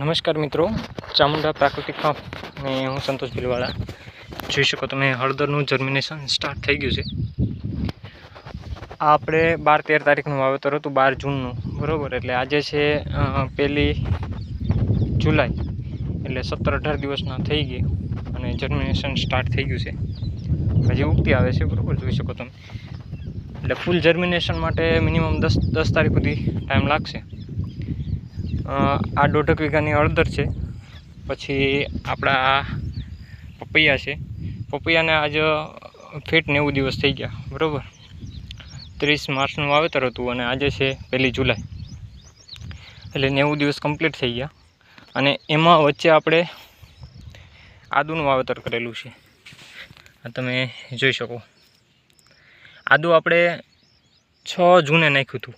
નમસ્કાર મિત્રો, ચામુંડા પ્રાકૃતિક ફાર્મ અને હું સંતોષ ભીલવાળા. જોઈ શકો તમે હળદરનું જર્મિનેશન સ્ટાર્ટ થઈ ગયું છે. આ આપણે બાર તેર તારીખનું વાવેતર હતું, બાર જૂનનું, બરાબર? એટલે આજે છે પહેલી જુલાઈ, એટલે સત્તર અઢાર દિવસના થઈ ગઈ અને જર્મિનેશન સ્ટાર્ટ થઈ ગયું છે. હજી ઉગતી આવે છે, બરાબર? જોઈ શકો તમે. એટલે ફૂલ જર્મિનેશન માટે મિનિમમ દસ દસ તારીખ સુધી ટાઈમ લાગશે. આ દોઢક વીઘાની હળદર છે. પછી આપણા પપૈયા છે. પપૈયાને આજ ફેટ નેવું દિવસ થઈ ગયા, બરાબર? ત્રીસ માર્ચનું વાવેતર હતું અને આજે છે પહેલી જુલાઈ. એટલે નેવું દિવસ કમ્પ્લીટ થઈ ગયા. અને એમાં વચ્ચે આપણે આદુનું વાવેતર કરેલું છે. આ તમે જોઈ શકો. આદુ આપણે છ જૂને નાખ્યું હતું.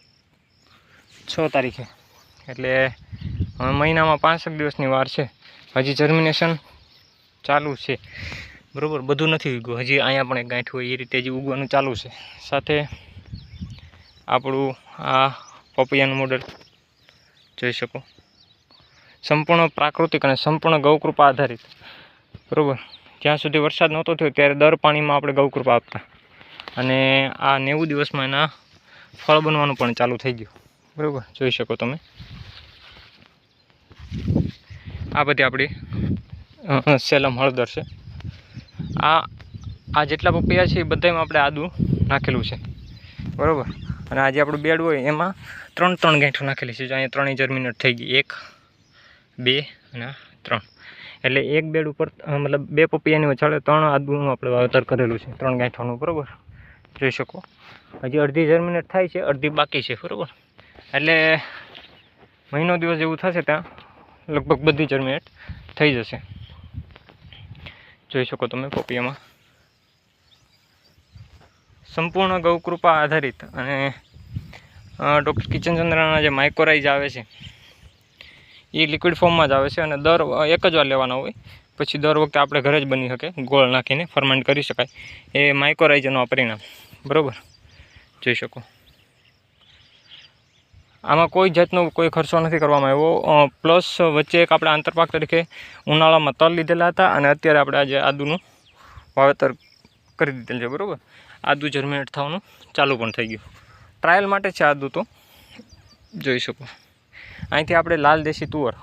છ તારીખે. એટલે હવે મહિનામાં પાંસઠ દિવસની વાર છે. હજી જર્મિનેશન ચાલુ છે. બરાબર, બધું નથી ઉગ્યું. હજી અહીંયા પણ એક ગાંઠું હોય, એ રીતે હજી ઉગવાનું ચાલુ છે. સાથે આપણું આ પપૈયાનું મોડલ જોઈ શકો. સંપૂર્ણ પ્રાકૃતિક અને સંપૂર્ણ ગૌકૃપા આધારિત. બરાબર, જ્યાં સુધી વરસાદ નહોતો થયો ત્યારે દર પાણીમાં આપણે ગૌકૃપા આપતા. અને આ નેવું દિવસમાં એના ફળ બનવાનું પણ ચાલુ થઈ ગયું. બરાબર. જોઈ શકો તમે. આ બધી આપણી સેલમ હળદર છે. આ આ જેટલા પપૈયા છે એ બધામાં આપણે આદુ નાખેલું છે. બરાબર? અને આ જે આપણું બેડ હોય એમાં ત્રણ ત્રણ ગાંઠું નાખેલી છે. જો અહીંયા ત્રણેય જર્મિનેટ થઈ ગઈ. એક, બે અને ત્રણ. એટલે એક બેડ ઉપર મતલબ બે પપૈયાની વચાળે ત્રણ આદુનું આપણે વાવેતર કરેલું છે. ત્રણ ગાંઠોનું. બરાબર? જોઈ શકો? હજી અડધી જર્મિનેટ થાય છે, અડધી બાકી છે. બરાબર? એટલે મહિનો દિવસ જેવું થશે ત્યાં. લગભગ બધી જર્મિનેટ થઈ જશે. જોઈ શકો તમે પપૈયામાં સંપૂર્ણ ગૌકૃપા આધારિત અને ડૉક્ટર કિચનચંદ્રના જે માઇકોરાઇઝ આવે છે, એ લિક્વિડ ફોર્મમાં જ આવે છે અને દર એક જ વાર લેવાના હોય. પછી દર વખતે આપણે ઘરે જ બની શકે, ગોળ નાખીને ફરમેન્ટ કરી શકાય. એ માઇકોરાઇઝનું આ પરિણામ. બરાબર? જોઈ શકો. આમાં કોઈ જાતનો કોઈ ખર્ચો નથી કરવામાં આવ્યો. પ્લસ વચ્ચે એક આપણે આંતરપાક તરીકે ઉનાળામાં તલ લીધેલા હતા અને અત્યારે આપણે આજે આદુનું વાવેતર કરી દીધેલ છે, બરાબર? આદુ જર્મિનેટ થવાનું ચાલુ પણ થઈ ગયું. ટ્રાયલ માટે છે આદુ તો. જોઈ શકો. અહીંથી આપણે લાલ દેશી તુવર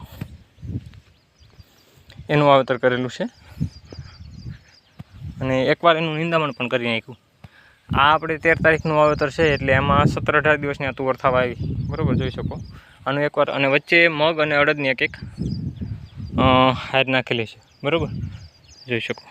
એનું વાવેતર કરેલું છે. અને એકવાર એનું નિંદામણ પણ કરી નાખ્યું. આ આપણે તેર તારીખનું વાવેતર છે, એટલે એમાં સત્તર અઢાર દિવસની આ તુવર થવા આવી. બરાબર, જોઈ શકો. આનું એકવાર, અને વચ્ચે મગ અને અડદની એક એક હાર નાખેલી છે. બરાબર? જોઈ શકો.